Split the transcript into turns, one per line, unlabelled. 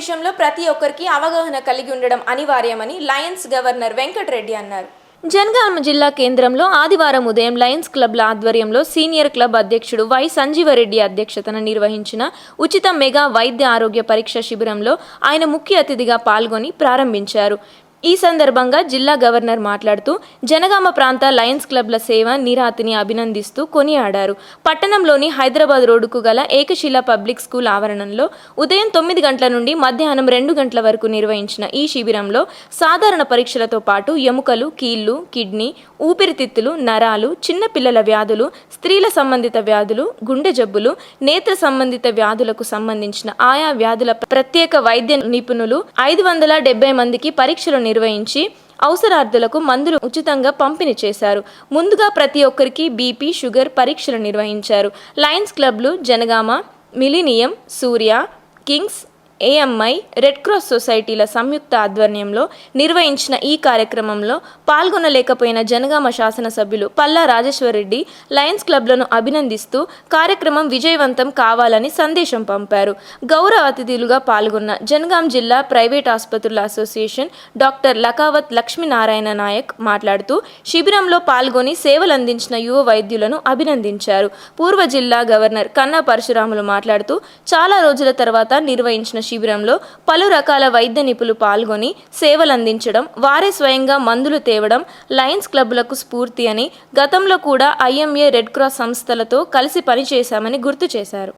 విషయంలో ప్రతి ఒక్కరికి అవగాహన కలిగి ఉండడం అనివార్యమని లయన్స్ గవర్నర్ వెంకటరెడ్డి అన్నారు. జనగామ జిల్లా కేంద్రంలో ఆదివారం ఉదయం లయన్స్ క్లబ్ల ఆధ్వర్యంలో సీనియర్ క్లబ్ అధ్యక్షుడు వై సంజీవరెడ్డి అధ్యక్షతన నిర్వహించిన ఉచిత మెగా వైద్య ఆరోగ్య పరీక్ష శిబిరంలో ఆయన ముఖ్య అతిథిగా పాల్గొని ప్రారంభించారు. ఈ సందర్భంగా జిల్లా గవర్నర్ మాట్లాడుతూ జనగామ ప్రాంత లయన్స్ క్లబ్ల సేవ నిరాతిని అభినందిస్తూ కొనియాడారు. పట్టణంలోని హైదరాబాద్ రోడ్డుకు గల ఏకశిల పబ్లిక్ స్కూల్ ఆవరణంలో ఉదయం తొమ్మిది గంటల నుండి మధ్యాహ్నం రెండు గంటల వరకు నిర్వహించిన ఈ శిబిరంలో సాధారణ పరీక్షలతో పాటు ఎముకలు కీళ్ళు కిడ్నీ ఊపిరితిత్తులు నరాలు చిన్నపిల్లల వ్యాధులు స్త్రీల సంబంధిత వ్యాధులు గుండె జబ్బులు నేత్ర సంబంధిత వ్యాధులకు సంబంధించిన ఆయా వ్యాధుల ప్రత్యేక వైద్య నిపుణులు ఐదు వందల డెబ్బై మందికి పరీక్షలు నిర్వహించి అవసరార్థులకు మందులు ఉచితంగా పంపిణీ చేశారు. ముందుగా ప్రతి ఒక్కరికి బీపీ షుగర్ పరీక్షలు నిర్వహించారు. Lions క్లబ్లు Janagama millennium Surya kings AMI red cross సొసైటీల సంయుక్త ఆధ్వర్యంలో నిర్వహించిన ఈ కార్యక్రమంలో పాల్గొనలేకపోయిన జనగామ శాసనసభ్యులు పల్లా రాజేశ్వరరెడ్డి లయన్స్ క్లబ్లను అభినందిస్తూ కార్యక్రమం విజయవంతం కావాలని సందేశం పంపారు. గౌరవ అతిథులుగా పాల్గొన్న జనగాం జిల్లా ప్రైవేట్ ఆసుపత్రుల అసోసియేషన్ డాక్టర్ లకావత్ లక్ష్మీనారాయణ నాయక్ మాట్లాడుతూ శిబిరంలో పాల్గొని సేవలందించిన యువ వైద్యులను అభినందించారు. పూర్వ జిల్లా గవర్నర్ కన్నా పరశురాములు మాట్లాడుతూ చాలా రోజుల తర్వాత నిర్వహించిన శిబిరంలో పలు రకాల వైద్య నిపుణులు పాల్గొని సేవలందించడం వారే స్వయంగా మందులు తేవడం లయన్స్ క్లబ్లకు స్ఫూర్తి అని గతంలో కూడా ఐఎంఏ రెడ్ క్రాస్ సంస్థలతో కలిసి పనిచేశామని గుర్తు చేశారు.